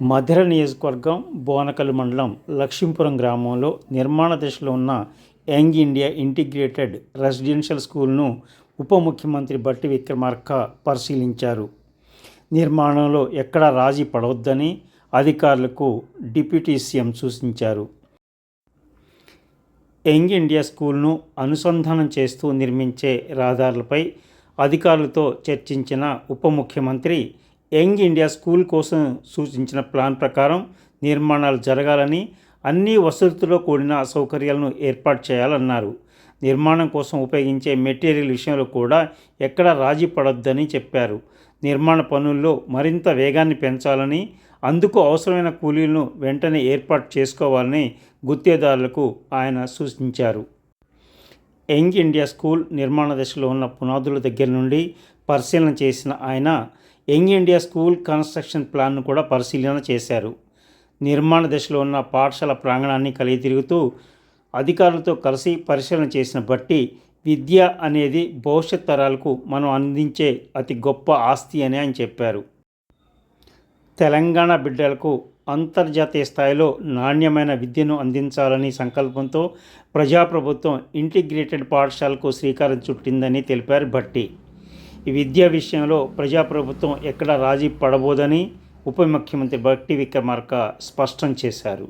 మధిర నియోజకవర్గం బోనకల్ మండలం లక్ష్మీపురం గ్రామంలో నిర్మాణ దశలో ఉన్న యంగ్ ఇండియా ఇంటిగ్రేటెడ్ రెసిడెన్షియల్ స్కూల్ను ఉప ముఖ్యమంత్రి బట్టి విక్రమార్క పరిశీలించారు. నిర్మాణంలో ఎక్కడా రాజీ పడవద్దని అధికారులకు డిప్యూటీ సీఎం సూచించారు. యంగ్ ఇండియా స్కూల్ను అనుసంధానం చేస్తూ నిర్మించే రహదారులపై అధికారులతో చర్చించిన ఉప ముఖ్యమంత్రి యంగ్ ఇండియా స్కూల్ కోసం సూచించిన ప్లాన్ ప్రకారం నిర్మాణాలు జరగాలని అన్ని వసతులతో కూడిన సౌకర్యాలను ఏర్పాటు చేయాలన్నారు. నిర్మాణం కోసం ఉపయోగించే మెటీరియల్ విషయంలో కూడా ఎక్కడా రాజీ పడొద్దని చెప్పారు. నిర్మాణ పనుల్లో మరింత వేగాన్ని పెంచాలని అందుకు అవసరమైన కూలీలను వెంటనే ఏర్పాటు చేసుకోవాలని గుత్తేదారులకు ఆయన సూచించారు. యంగ్ ఇండియా స్కూల్ నిర్మాణ దశలో ఉన్న పునాదుల దగ్గర నుండి పరిశీలన చేసిన ఆయన యంగ్ ఇండియా స్కూల్ కన్స్ట్రక్షన్ ప్లాన్ను కూడా పరిశీలన చేశారు. నిర్మాణ దశలో ఉన్న పాఠశాల ప్రాంగణాన్ని కలిగి తిరుగుతూ అధికారులతో కలిసి పరిశీలన చేసిన బట్టి విద్య అనేది భవిష్యత్ తరాలకు మనం అందించే అతి గొప్ప ఆస్తి అని ఆయన చెప్పారు. తెలంగాణ బిడ్డలకు అంతర్జాతీయ స్థాయిలో నాణ్యమైన విద్యను అందించాలని సంకల్పంతో ప్రజాప్రభుత్వం ఇంటిగ్రేటెడ్ పాఠశాలకు శ్రీకారం చుట్టిందని తెలిపారు భట్టి. విద్యా విషయంలో ప్రజాప్రభుత్వం ఎక్కడ రాజీ పడబోదని ఉప ముఖ్యమంత్రి భట్టి విక్రమార్క స్పష్టం చేశారు.